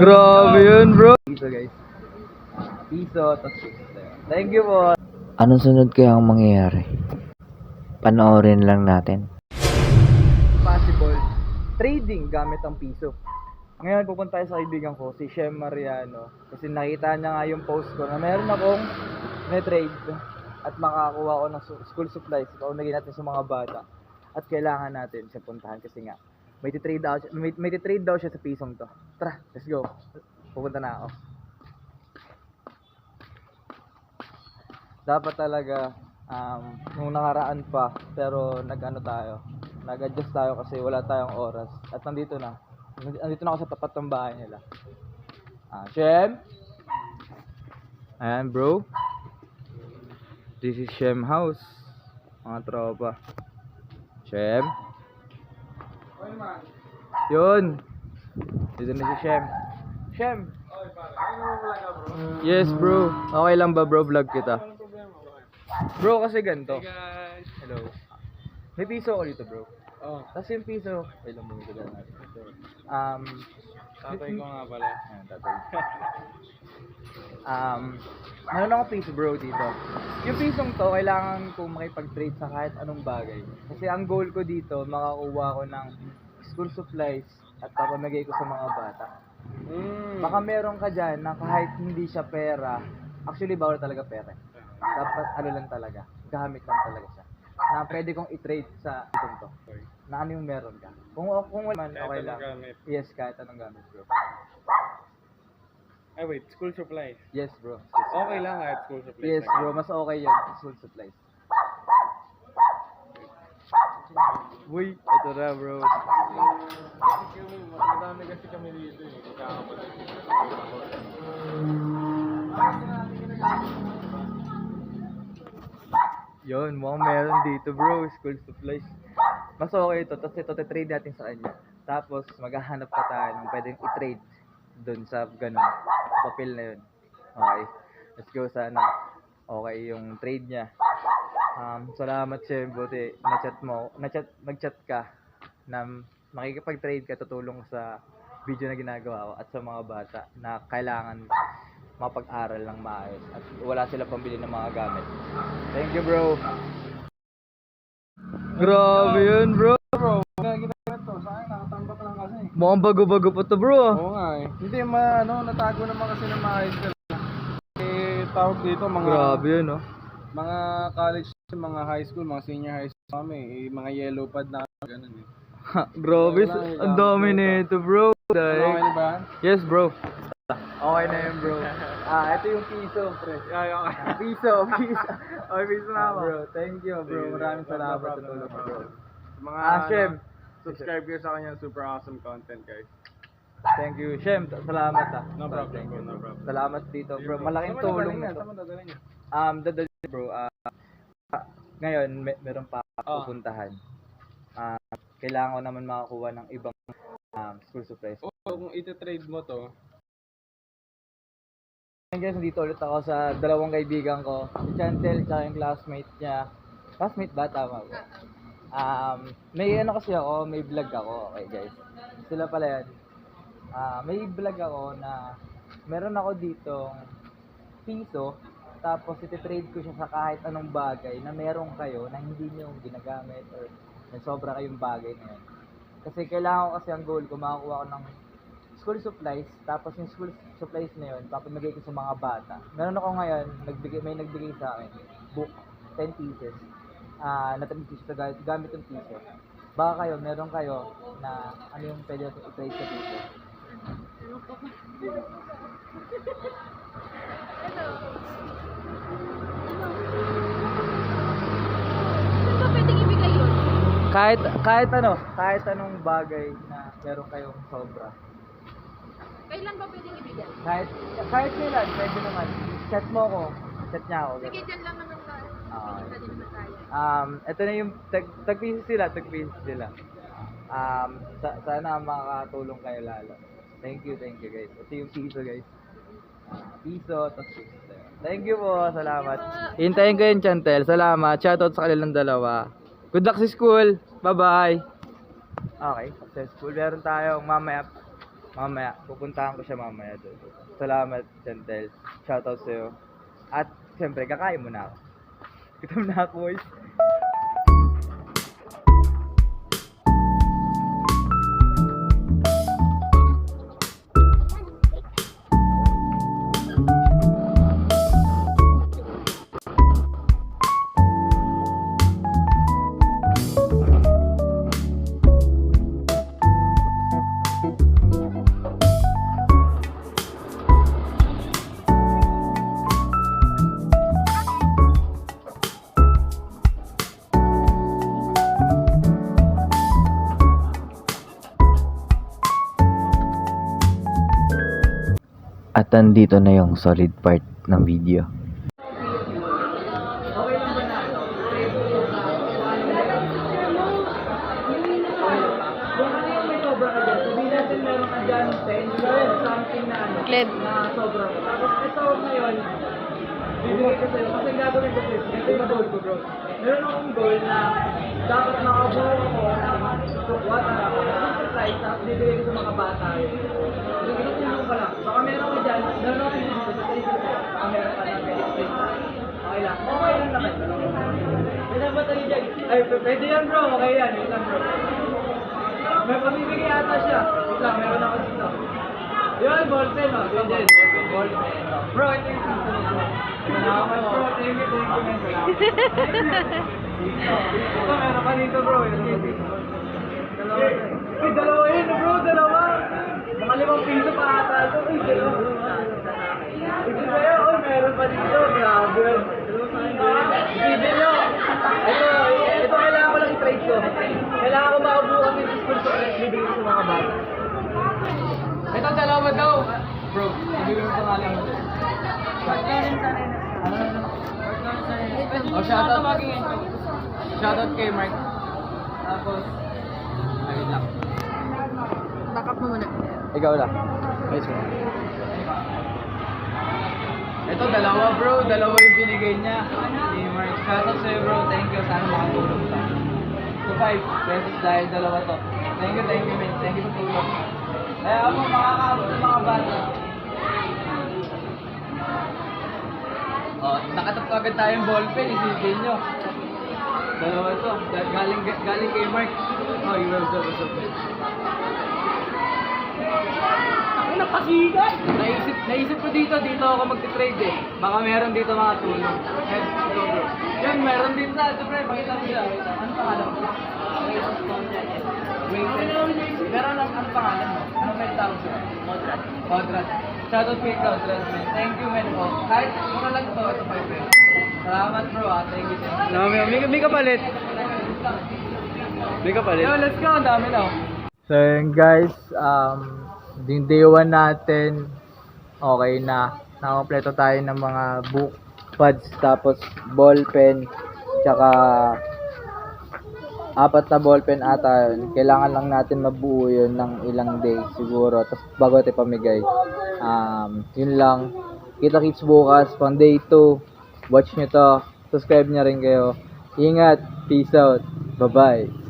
Grabe yun, bro. Piso, guys. Piso, tapos piso. Thank you po. Anong sunod kaya ang mangyayari? Panoorin lang natin. Possible trading gamit ang piso. Ngayon, pupunta tayo sa kaibigan ko, si Shem Mariano. Kasi nakita niya nga yung post ko na meron akong may trade at makakuha ko ng school supplies. Paunagin natin sa mga bata. At kailangan natin siya puntahan kasi nga may titrade daw siya, may, may titrade daw siya sa pisong to. Tara, let's go. Pupunta na ako. Dapat talaga um, nung nakaraan pa pero nag-ano tayo nag-adjust tayo kasi wala tayong oras. At nandito na. Nandito na ako sa tapat ng bahay nila. Ah Shem? Ayan bro. This is Shem house mga tropa. Shem yun dito na si Shem Shem yes bro okay lang ba bro vlog kita Bro, kasi ganito. guys. Hello. May piso ako dito, bro. Oh, Tapos yung piso, ay lang ko natin. Um, tatay ko nga pala. ayan, tatay. um, meron ako piso, bro, dito. Yung pisong to, kailangan kong makipag-trade sa kahit anong bagay. Kasi ang goal ko dito, makakuha ko ng school supplies at papamigay ko sa mga bata. Mm. Baka meron ka dyan na kahit hindi siya pera, actually bawal talaga pera. Dapat ano lang talaga, gamit lang talaga siya. Na pwede kong i-trade sa itong to. Na ano yung meron ka. Kung, kung wala man, okay lang. gamit. Yes, kahit anong gamit bro. Ay wait, school supplies. Yes bro. Okay lang kahit school supplies. Yes bro, mas okay yun. School supplies. Uy, ito na bro. Madami kasi kami dito eh. Magkakapatid. Yun, mukhang meron dito bro, school supplies. Mas okay ito, tapos ito trade natin sa kanya. Tapos maghahanap pa tayo ng pwedeng i-trade dun sa ganun, papel na yun. Okay, let's go sana. Okay yung trade niya. Um, salamat siya, buti na-chat mo, na-chat, nag-chat ka na makikipag-trade ka, tutulong sa video na ginagawa ko at sa mga bata na kailangan mapag-aral ng maayos at wala sila pambili ng mga gamit. Thank you, bro. Grabe yun, bro. Bro, ginagamit to. Sa akin, lang kasi. Mukhang bago-bago pa to, bro. ah. Oo nga eh. Hindi, ma, ano, natago naman kasi ng mga high school. Eh, tawag dito, mga, Grabe yun, no? mga college, mga high school, mga senior high school kami, eh, mga yellow pad na, ganun eh. Grabe, ang dami nito, bro. Dahil- okay na ba? Yes, bro. Okay na yun, bro. Ah, ito yung piso, pre. Ay, okay. Piso, piso. Okay, peace na Ah, ako. bro, thank you, bro. Maraming salamat sa tulong bro. Mga, Ah, Shem. ano, subscribe kayo sa kanya, super awesome content, guys. Thank you, Shem. Salamat, ah. No problem, Thank you, bro, no problem. Salamat dito, bro. Malaking tulong dadalhin yan? na to. Saan mo dadalhin yan? Um, dadali, bro. Ah, ngayon, may, meron pa Ah. pupuntahan. Ah, kailangan ko naman makakuha ng ibang um, school supplies. Oo, kung iti-trade mo to, Ngayon guys, nandito ulit ako sa dalawang kaibigan ko. Si Chantel, tsaka yung classmate niya. Classmate ba? Tama ba? Um, may ano kasi ako, may vlog ako. Okay guys. Sila pala yan. Ah, may vlog ako na meron ako dito piso tapos ititrade ko siya sa kahit anong bagay na meron kayo na hindi niyo ginagamit or may sobra kayong bagay na yun. Kasi kailangan ko kasi ang goal ko makakuha ko ng school supplies, tapos yung school supplies na yun, papamigay ko sa mga bata. Meron ako ngayon, nagbigay, may nagbigay sa akin, book, 10 pieces. Ah, na 10 pieces na gamit, yung piso. Baka kayo, meron kayo na ano yung pwede natin i-trade sa piso. Saan ba pwedeng ibigay yun? Kahit, kahit ano, kahit anong bagay na meron kayong sobra. Kailan ba pwedeng ibigay? Kahit, kahit kailan, pwede naman. Chat mo ako, chat niya ako. Sige, dyan lang naman tayo. Ah. Din naman tayo. Um, ito na yung tag tagpisis sila, tagpisis sila. Um, sa sana makakatulong kayo lalo. Thank you, thank you guys. Ito yung piso guys. Ah, piso, tapos piso. Thank you po, salamat. Hintayin ko yung Chantel, salamat. Shoutout sa kanilang dalawa. Good luck sa school. Bye-bye. Okay, successful. Meron tayong mamaya Mamaya, pupuntahan ko siya mamaya doon. Salamat, Chantel. Shoutout sa'yo. At, siyempre, kakain mo na ako. Gutom na ako, boys. At andito na yung solid part ng video. Okay lang ba na ano? Kung ano yung may sobra ka dyan, sabihin natin meron ka dyan 10, 12, something na ano, Gleb. na sobra. Tapos ito ngayon, bibigay ko sa'yo, kasi gagawin ko sa'yo, ito yung goal ko bro. Meron akong goal na dapat makabuo ako ng what na exercise, tapos bibigay ko sa mga bata yun. So, tinutulong ko lang. Baka meron ko dyan, meron ako dito, sa isip ko, baka meron ka na explain Okay lang. Okay lang naman. Pwede ba tayo dyan? Ay, pwede yan bro. Okay yan. Wait lang bro. May pamibigay ata siya. Wait lang, meron ako dito. Yun, ballpen oh. Yun din. Ballpen. Bro, ito yung susunod. Salamat bro. Thank you, thank you. Ito, meron ka dito bro. Dalawa. Uy, dalawa yun bro. Dalawa. Mga limang piso pa ata ito. Uy, dalawa. Ito sa'yo. Uy, meron pa dito. Grabe. Sige nyo. Ito, ito kailangan ko lang i-trade ko. Kailangan ko makabukas yung school sa bibigay ko sa mga bata. Ito, dalawa daw. Bro, pangalan mo. Ano na ano? Oh, shoutout. Shoutout kay Mark. Tapos, ayun lang. Backup mo muna. Ikaw lang. Ayos mo. Ito, dalawa bro. Dalawa yung binigay niya. Ni Mark. Shoutout sa'yo bro. Thank you. Sana makatulong ka. So, 5 pesos dahil dalawa to. Thank you, thank you, man. Thank you sa tulong. Kaya ako makakaabot ng mga bata. Oh, nakatap ko agad tayong ballpen. Isipin nyo. Dalawa to. Galing, galing kay Mark. Oh, you will so, so, Ako napasigat! Naisip, naisip ko dito, dito ako magti-trade eh. Baka meron dito mga tulong. Eh. Yan, meron din sa, ito pre, pakita mo siya. Ano pangalan mo? Meron lang, ano pangalan mo? Ano may tawag siya? Modrat. Modrat. Shoutout kay Modrat, man. Thank you, man. Oh, kahit mura lang to, ito 5 pesos. Salamat bro, ah. Thank you, thank you. No, may, may, may kapalit. May kapalit. Yo, let's go. Ang dami na. So, yun guys. Um, yung day 1 natin, okay na. Nakakompleto tayo ng mga book, pads, tapos ball pen, tsaka apat na ball pen ata yun. Kailangan lang natin mabuo yun ng ilang days siguro. Tapos bago natin pamigay. Um, yun lang. Kita-kits bukas, pang day 2. Watch nyo to. Subscribe nyo rin kayo. Ingat. Peace out. Bye-bye.